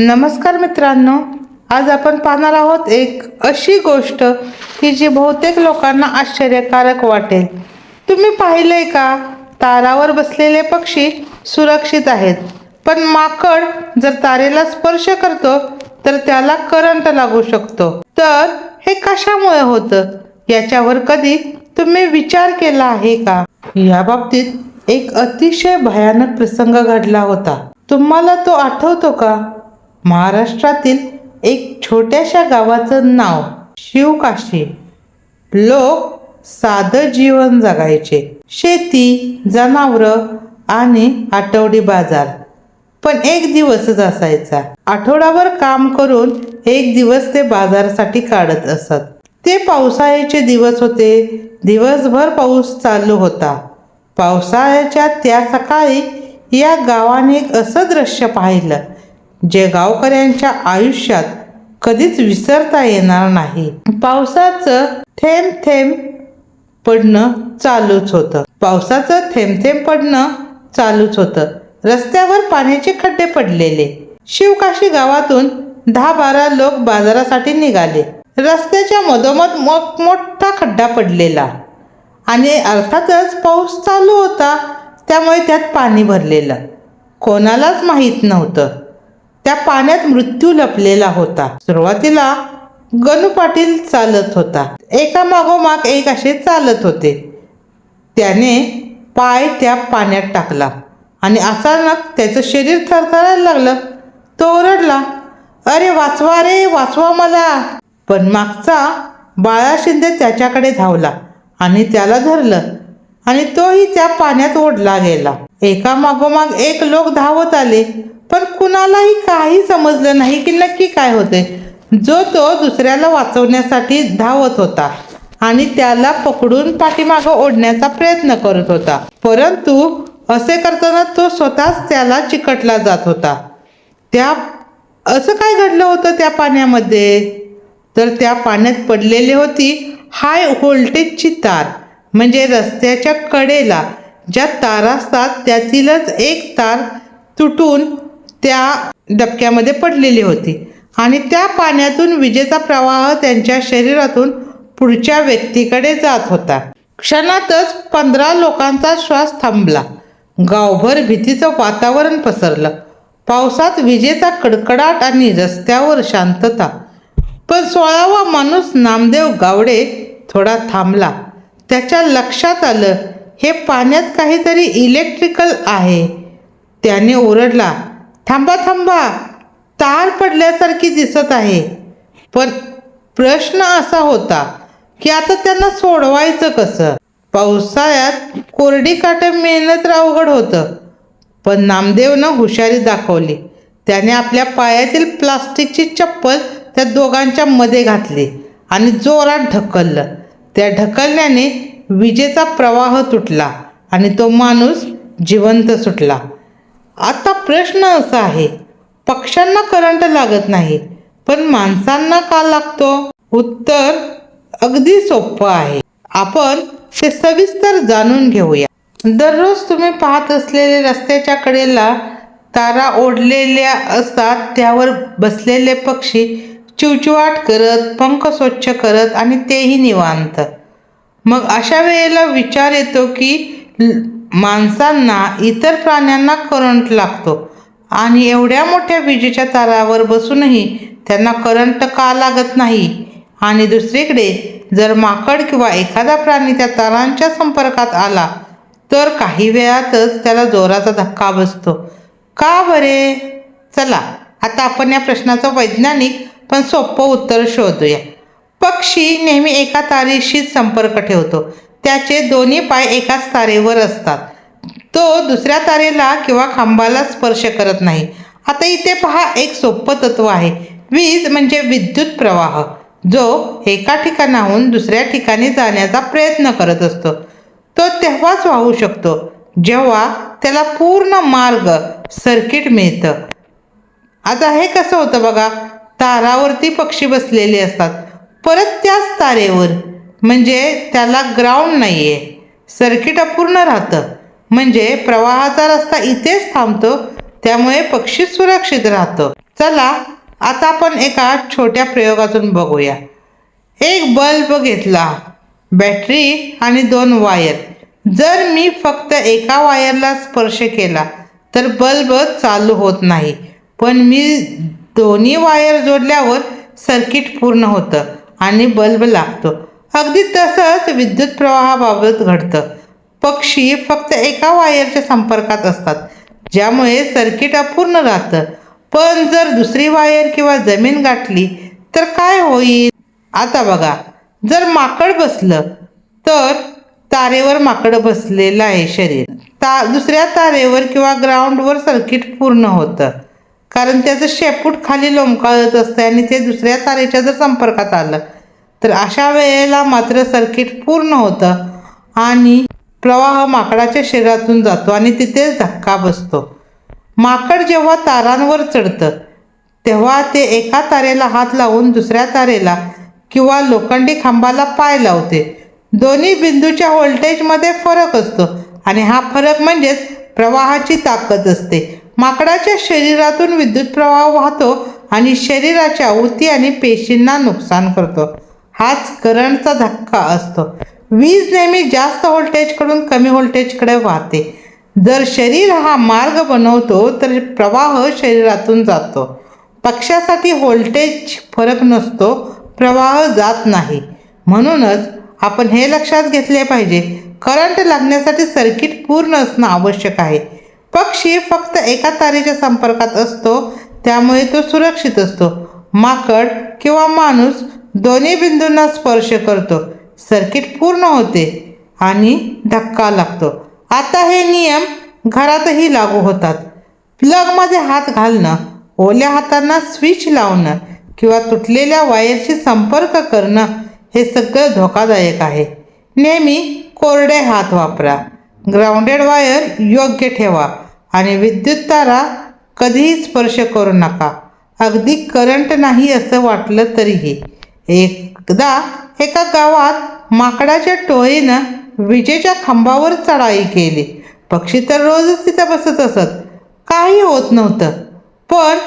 नमस्कार मित्रांनो आज आपण पाहणार आहोत एक अशी गोष्ट की जी बहुतेक लोकांना आश्चर्यकारक वाटेल. तुम्ही पाहिलंय का? तारावर बसलेले पक्षी सुरक्षित आहेत. पण माकड जर तारेला स्पर्श करतो तर त्याला करंट लागू शकतो. तर हे कशामुळे होतं? याच्यावर कधी तुम्ही विचार केला आहे का? या बाबतीत एक अतिशय भयानक प्रसंग घडला होता. तुम्हाला तो आठवतो का? महाराष्ट्रातील एक छोट्याशा गावाचं नाव शिवकाशी. लोक साधं जीवन जगायचे. शेती जनावरं आणि आठवडी बाजार. पण एक दिवसच असायचा. आठवडाभर काम करून एक दिवस ते बाजारासाठी काढत असत. ते पावसाळ्याचे दिवस होते. दिवसभर पाऊस चालू होता. पावसाळ्याच्या त्या सकाळी या गावाने एक असं दृश्य पाहिलं. जे गावकऱ्यांच्या आयुष्यात कधीच विसरता येणार नाही. पावसाचं थेंब थेंब पडणं चालूच होतं. पावसाचं थेंब थेंब पडणं चालूच होतं. रस्त्यावर पाण्याचे खड्डे पडलेले. शिवकाशी गावातून दहा बारा लोक बाजारासाठी निघाले. रस्त्याच्या मधोमध मोठ मोठा खड्डा पडलेला. आणि अर्थातच पाऊस चालू होता त्यामुळे त्यात पाणी भरलेलं. कोणालाच माहीत नव्हतं. त्या पाण्यात मृत्यू लपलेला होता. सुरुवातीला गणू पाटील चालत होता. एका मागोमाग एक असे चालत होते. त्याने पाय त्या पाण्यात टाकला आणि अचानक त्याचं शरीर थरथरायला लागलं. तो ओरडला अरे वाचवा रे वाचवा मला. पण मागचा बाळा शिंदे त्याच्याकडे धावला आणि त्याला धरलं आणि तोही त्या पाण्यात ओढला गेला. एका मागोमाग एक लोक धावत आले. पण कुणालाही काही समजलं नाही की नक्की काय होते जो तो दुसऱ्याला वाचवण्यासाठी धावत होता आणि त्याला पकडून पाठीमागं ओढण्याचा प्रयत्न करत होता. परंतु असे करताना तो स्वतःच त्याला चिकटला जात होता. त्या असं काय घडलं होतं त्या पाण्यामध्ये? तर त्या पाण्यात पडलेली होती हाय व्होल्टेजची तार म्हणजे रस्त्याच्या कडेला. ज्या तार असतात त्यातीलच एक तार तुटून त्या डबक्यामध्ये पडलेली होती. आणि त्या पाण्यातून विजेचा प्रवाह त्यांच्या शरीरातून पुढच्या व्यक्तीकडे जात होता. क्षणातच पंधरा लोकांचा श्वास थांबला. गावभर भीतीचं वातावरण पसरलं. पावसात विजेचा कडकडाट आणि रस्त्यावर शांतता. पण सोळावा माणूस नामदेव गावडे थोडा थांबला. त्याच्या लक्षात आलं हे पाण्यात काहीतरी इलेक्ट्रिकल आहे. त्याने ओरडला थांबा थांबा. तार पडल्यासारखी दिसत आहे. पण प्रश्न असा होता की आता त्यांना सोडवायचं कसं? पावसाळ्यात कोरडी काट मेहनत अवघड होतं. पण नामदेवनं हुशारी दाखवली. त्याने आपल्या पायातील प्लास्टिकची चप्पल त्या दोघांच्या मध्ये घातली आणि जोरात ढकललं. त्या ढकलण्याने विजेचा प्रवाह तुटला आणि तो माणूस जिवंत सुटला. आता प्रश्न असा आहे पक्ष्यांना करंट लागत नाही पण माणसांना का लागतो? उत्तर अगदी सोपं आहे. आपण ते सविस्तर जाणून घेऊया. दररोज तुम्ही पाहत असलेले रस्त्याच्या कडेला तारा ओढलेल्या असतात त्यावर बसलेले पक्षी चिवचिवाट करत पंख स्वच्छ करत आणि तेही निवांत. मग अशा वेळेला विचार येतो की माणसांना इतर प्राण्यांना करंट लागतो. आणि एवढ्या मोठ्या विजेच्या तारावर बसूनही त्यांना करंट का लागत नाही? आणि दुसरीकडे जर माकड किंवा एखादा प्राणी त्या तारांच्या संपर्कात आला तर काही वेळातच त्याला जोराचा धक्का बसतो. का बरे? चला आता आपण या प्रश्नाचं वैज्ञानिक पण सोपं उत्तर शोधूया. पक्षी नेहमी एका तारीशीच संपर्क ठेवतो. त्याचे दोन्ही पाय एकाच तारेवर असतात. तो दुसऱ्या तारेला किंवा खांबाला स्पर्श करत नाही. आता इथे पहा एक सोपं तत्व आहे. वीज म्हणजे विद्युत प्रवाह. जो एका ठिकाणाहून दुसऱ्या ठिकाणी जाण्याचा प्रयत्न करत असतो. तो तेव्हाच वाहू शकतो जेव्हा त्याला पूर्ण मार्ग सर्किट मिळतं. आता हे कसं होतं बघा? तारावरती पक्षी बसलेले असतात. परत त्याच तारेवर. म्हणजे त्याला ग्राउंड नाही आहे सर्किट अपूर्ण राहतं. म्हणजे प्रवाहाचा रस्ता इथेच थांबतो त्यामुळे पक्षी सुरक्षित राहतो. चला आता आपण एका छोट्या प्रयोगातून बघूया. एक बल्ब घेतला बॅटरी आणि दोन वायर जर मी फक्त एका वायरला स्पर्श केला तर बल्ब चालू होत नाही. पण मी दोन्ही वायर जोडल्यावर सर्किट पूर्ण होतं आणि बल्ब लागतो. अगदी तसंच विद्युत प्रवाहाबाबत घडतं. पक्षी फक्त एका वायरच्या संपर्कात असतात ज्यामुळे सर्किट अपूर्ण राहतं. पण जर दुसरी वायर किंवा जमीन गाठली तर काय होईल? आता बघा जर माकड बसलं तर तारेवर माकड बसलेलं आहे शरीर. ता दुसऱ्या तारेवर किंवा ग्राउंडवर सर्किट पूर्ण होतं. कारण त्याचं शेपूट खाली लोंबकाळत असतं आणि ते दुसऱ्या तारेच्या जर संपर्कात आलं तर अशा वेळेला मात्र सर्किट पूर्ण होतं आणि प्रवाह माकडाच्या शरीरातून जातो आणि तिथेच धक्का बसतो. माकड जेव्हा तारांवर चढतं तेव्हा ते एका तारेला हात लावून दुसऱ्या तारेला किंवा लोखंडी खांबाला पाय लावते. दोन्ही बिंदूच्या व्होल्टेजमध्ये फरक असतो आणि हा फरक म्हणजेच प्रवाहाची ताकद असते. माकडाच्या शरीरातून विद्युत प्रवाह वाहतो आणि शरीराच्या ऊती आणि पेशींना नुकसान करतो. हाच करंटचा धक्का असतो. वीज नेहमी जास्त व्होल्टेजकडून कमी व्होल्टेजकडे वाहते. जर शरीर हा मार्ग बनवतो तर प्रवाह शरीरातून जातो. पक्षासाठी व्होल्टेज फरक नसतो प्रवाह जात नाही. म्हणूनच आपण हे लक्षात घेतले पाहिजे करंट लागण्यासाठी सर्किट पूर्ण असणं आवश्यक आहे. पक्षी फक्त एका तारेच्या संपर्कात असतो त्यामुळे तो सुरक्षित असतो. माकड किंवा माणूस दोन्ही बिंदूंना स्पर्श करतो. सर्किट पूर्ण होते आणि धक्का लागतो. आता हे नियम घरातही लागू होतात. प्लगमध्ये हात घालणं ओल्या हातांना स्विच लावणं किंवा तुटलेल्या वायरशी संपर्क करणं हे सगळं धोकादायक आहे. नेहमी कोरडे हात वापरा. ग्राउंडेड वायर योग्य ठेवा आणि विद्युत तारा कधीही स्पर्श करू नका. अगदी करंट नाही असं वाटलं तरीही. एकदा एका गावात माकडाच्या टोळीनं विजेच्या खांबावर चढाई केली. पक्षी तर रोजच तिथं बसत असत. काही होत नव्हतं. पण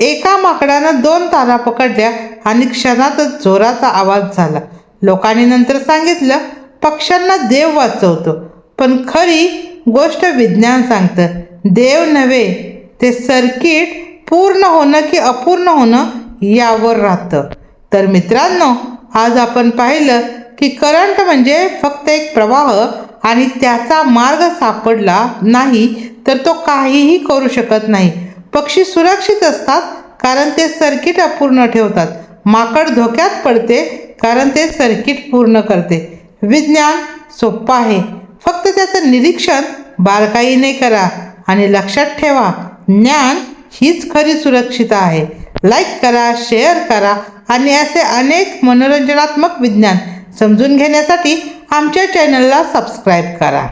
एका माकडानं दोन तारा पकडल्या आणि क्षणातच जोराचा आवाज झाला. लोकांनी नंतर सांगितलं पक्ष्यांना देव वाचवतो. पण खरी गोष्ट विज्ञान सांगतं देव नव्हे ते सर्किट पूर्ण होणं की अपूर्ण होणं यावर राहतं. तर मित्रांनो आज आपण पाहिलं की करंट म्हणजे फक्त एक प्रवाह आणि त्याचा मार्ग सापडला नाही तर तो काहीही करू शकत नाही. पक्षी सुरक्षित असतात कारण ते सर्किट अपूर्ण ठेवतात. माकड धोक्यात पडते कारण ते सर्किट पूर्ण करते. विज्ञान सोप्पं आहे. फक्त त्याचं निरीक्षण बारकाईने करा आणि लक्षात ठेवा ज्ञान हीच खरी सुरक्षित आहे. लाईक करा शेअर करा आणि असे अनेक मनोरंजनात्मक विज्ञान समजून घेण्यासाठी आमच्या चॅनलला सबस्क्राईब करा.